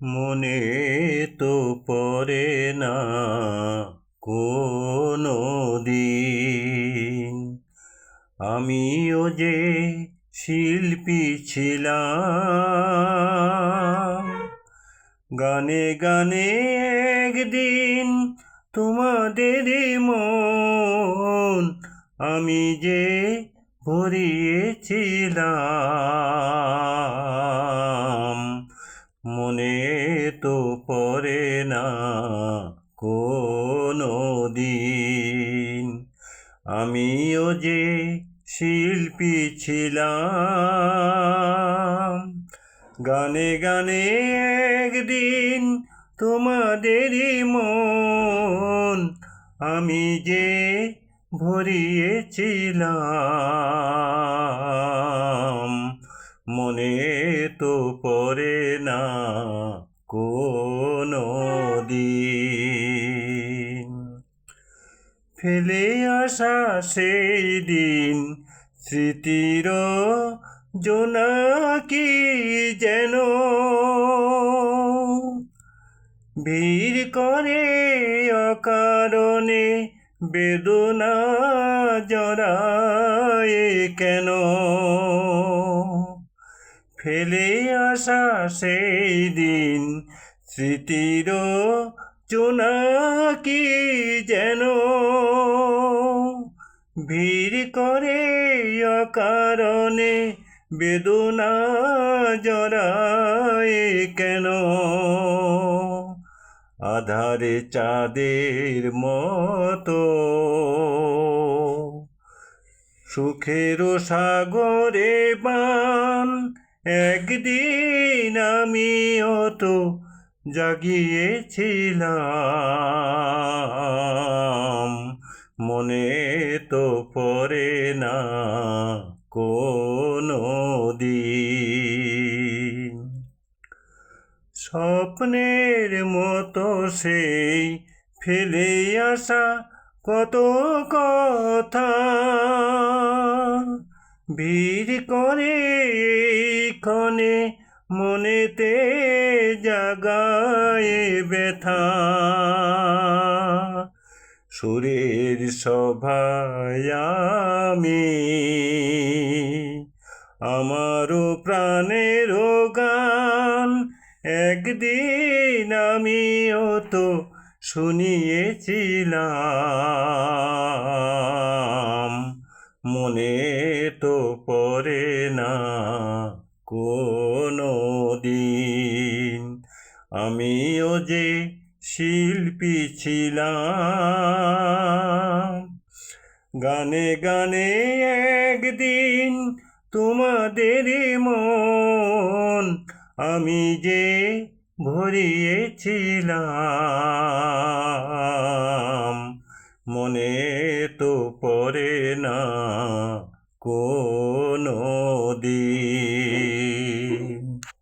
মনে তো পড়ে না কোনো দিন। আমিও যে শিল্পী ছিলাম, গানে গানে একদিন তোমাদের মন আমি যে ভরিয়েছিলাম। মনে তো পড়ে না কোনো দিন। আমিও যে শিল্পী ছিলাম, গানে গানে একদিন তোমাদেরই মন আমি যে ভরিয়েছিলাম। মনে তো পড়ে না কোনো দিন। ফেলে আসা সেই দিন, স্মৃতির জোনাকি যেন? ভিড় করে অকারণে বেদনা জড়ায় কেন? ফেলে আসা সেই দিন। স্মৃতির চোনাকি যেন? ভিড় করে অকারণে বেদনা জড়ায় কেন? আধারে চাঁদের মতো সুখের সাগরে বান একদিন আমিও তো জাগিয়েছিলাম। মনে তো পড়ে না কোনো দিন। স্বপ্নের মতো সেই ফেলে আসা কত কথা। ভিড় করে ক্ষণে মনেতে জাগায় ব্যথা। সুরের সভায় আমি আমারও প্রাণের গান একদিন আমিও তো শুনিয়েছিলাম। মনে তো পড়ে না কোনো দিন আমিও যে শিল্পী ছিলাম। গানে গানে একদিন তোমাদের মন আমি যে ভরিয়েছিলাম। মনে তো পড়ে না কোনো দিন।